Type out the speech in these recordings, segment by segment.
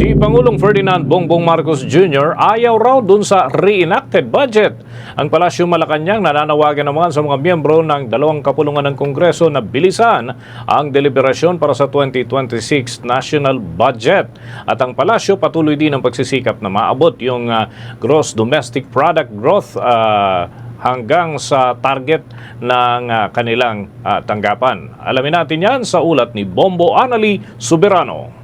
Si Pangulong Ferdinand Bongbong Marcos Jr. ayaw raw dun sa reenacted budget. Ang Palasyo Malacanang nananawagan naman sa mga miyembro ng dalawang kapulungan ng Kongreso na bilisan ang deliberasyon para sa 2026 national budget. At ang Palasyo patuloy din ang pagsisikap na maabot yung ah, gross domestic product growth ah, hanggang sa target ng ah, kanilang ah, tanggapan. Alamin natin yan sa ulat ni Bombo Anali Soberano.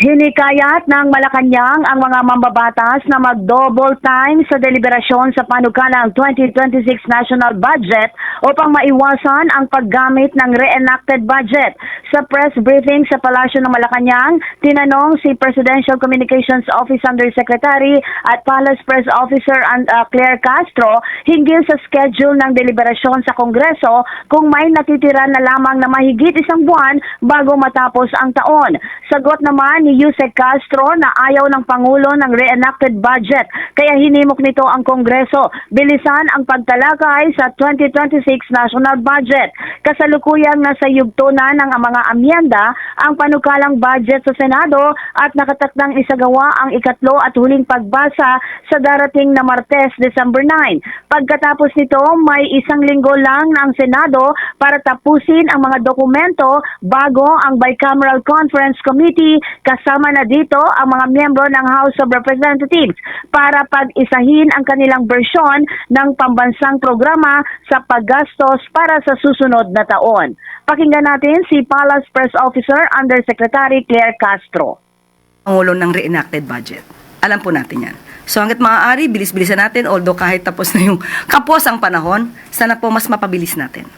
Hinikayat ng Malacanang ang mga mambabatas na mag-double time sa deliberasyon sa panukalang 2026 national budget upang maiwasan ang paggamit ng reenacted budget. Sa press briefing sa Palasyo ng Malacanang, tinanong si Presidential Communications Office Undersecretary at Palace Press Officer and, uh, Claire Castro hinggil sa schedule ng deliberasyon sa Kongreso kung may natitira na lamang na mahigit isang buwan bago matapos ang taon. Sagot naman ni Yusek Castro na ayaw ng Pangulo ng reenacted budget kaya hinimok nito ang Kongreso. Bilisan ang pagtalakay sa 2026 national budget. Kasalukuyang nasa yugto na ng mga amyenda ang panukalang budget sa Senado at nakatakdang isagawa ang ikatlo at huling pagbasa sa darating na Martes, December 9. Pagkatapos nito, may isang linggo lang ng Senado para tapusin ang mga dokumento bago ang Bicameral Conference Committee kasama na dito ang mga miyembro ng House of Representatives para pag-isahin ang kanilang bersyon ng pambansang programa sa paggastos para sa susunod na taon. Pakinggan natin si Palace Press Officer Undersecretary Claire Castro. Pangulo ng reenacted budget. Alam po natin yan. So hanggat maaari, bilis-bilisan natin, although kahit tapos na yung kapos ang panahon, sana po mas mapabilis natin.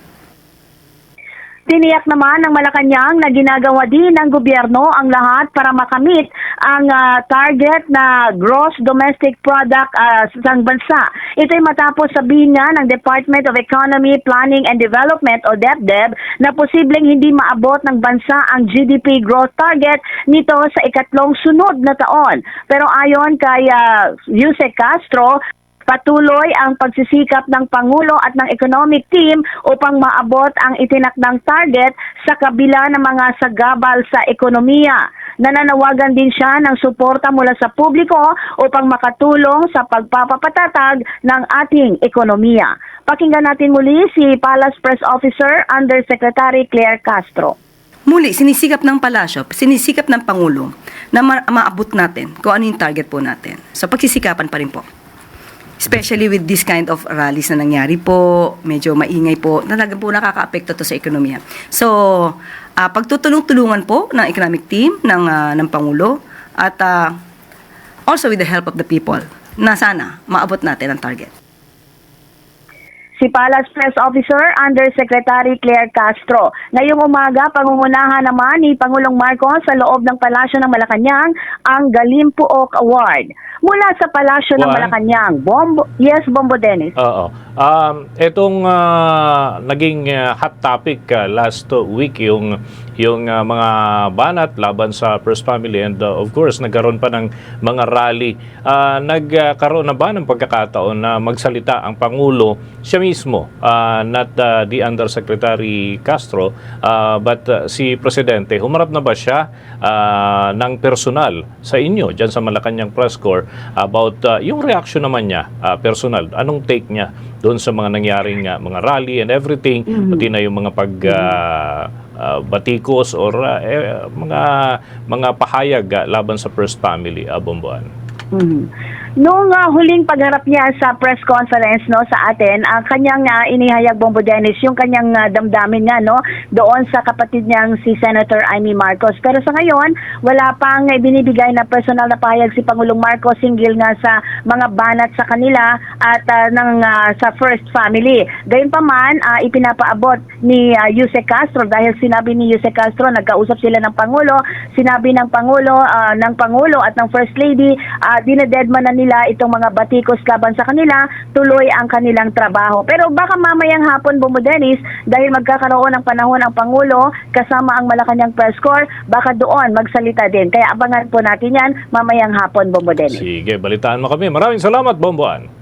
Tiniyak naman ng Malacanang na ginagawa din ng gobyerno ang lahat para makamit ang ah, target na gross domestic product ah, sa bansa. Ito'y matapos sabihin nga ng Department of Economy, Planning and Development o DepDep na posibleng hindi maabot ng bansa ang GDP growth target nito sa ikatlong sunod na taon. Pero ayon kay uh, Yusek Castro, Patuloy ang pagsisikap ng Pangulo at ng economic team upang maabot ang itinakdang target sa kabila ng mga sagabal sa ekonomiya. Nananawagan din siya ng suporta mula sa publiko upang makatulong sa pagpapapatatag ng ating ekonomiya. Pakinggan natin muli si Palace Press Officer Undersecretary Claire Castro. Muli, sinisikap ng palasyo, sinisikap ng Pangulo na ma- maabot natin kung ano yung target po natin. So pagsisikapan pa rin po. Especially with this kind of rallies na nangyari po, medyo maingay po, talagang po nakaka-apekto to sa ekonomiya. So, ah, pagtutulong-tulungan po ng economic team ng, ah, ng Pangulo at ah, also with the help of the people na sana maabot natin ang target. si Palace Press Officer Undersecretary Claire Castro. Ngayong umaga, pangungunahan naman ni Pangulong Marcos sa loob ng Palasyo ng Malacanang ang Galimpuok Award. Mula sa Palasyo ng Juan? Malacanang, Bombo, yes, Bombo Dennis. Oo. Um, itong ah, naging ah, hot topic ah, last week yung yung ah, mga banat laban sa First Family and ah, of course nagkaroon pa ng mga rally. Ah, nagkaroon na ba ng pagkakataon na magsalita ang Pangulo siya mismo, ah, not ah, the Undersecretary Castro, ah, but ah, si Presidente, humarap na ba siya ah, ng personal sa inyo dyan sa Malacanang Press Corps about ah, yung reaction naman niya, ah, personal, anong take niya doon sa mga nangyaring ah, mga rally and everything, pati na yung mga pag ah, ah, batikos or ah, eh, mga mga pahayag ah, laban sa First Family, ah, Bomboan. Mhm. Noong ah, huling pagharap niya sa press conference no sa atin, ang kanyang ah, inihayag Bombo Dennis yung kanyang ah, damdamin nga no doon sa kapatid niyang si Senator Amy Marcos. Pero sa ngayon, wala pang binibigay na personal na pahayag si Pangulong Marcos hinggil nga sa mga banat sa kanila at ah, ng ah, sa First Family. Gayunpaman, uh, ipinapaabot ni uh, Yuse Castro dahil sinabi ni Yuse Castro nagkausap sila ng Pangulo, sinabi ng Pangulo ah, ng Pangulo at ng First Lady, uh, dinededman na nila itong mga batikos laban sa kanila, tuloy ang kanilang trabaho. Pero baka mamayang hapon, Bumo Dennis, dahil magkakaroon ng panahon ang Pangulo kasama ang Malacanang Press Corps, baka doon magsalita din. Kaya abangan po natin yan mamayang hapon, Bumo Dennis. Sige, balitaan mo kami. Maraming salamat, Bomboan.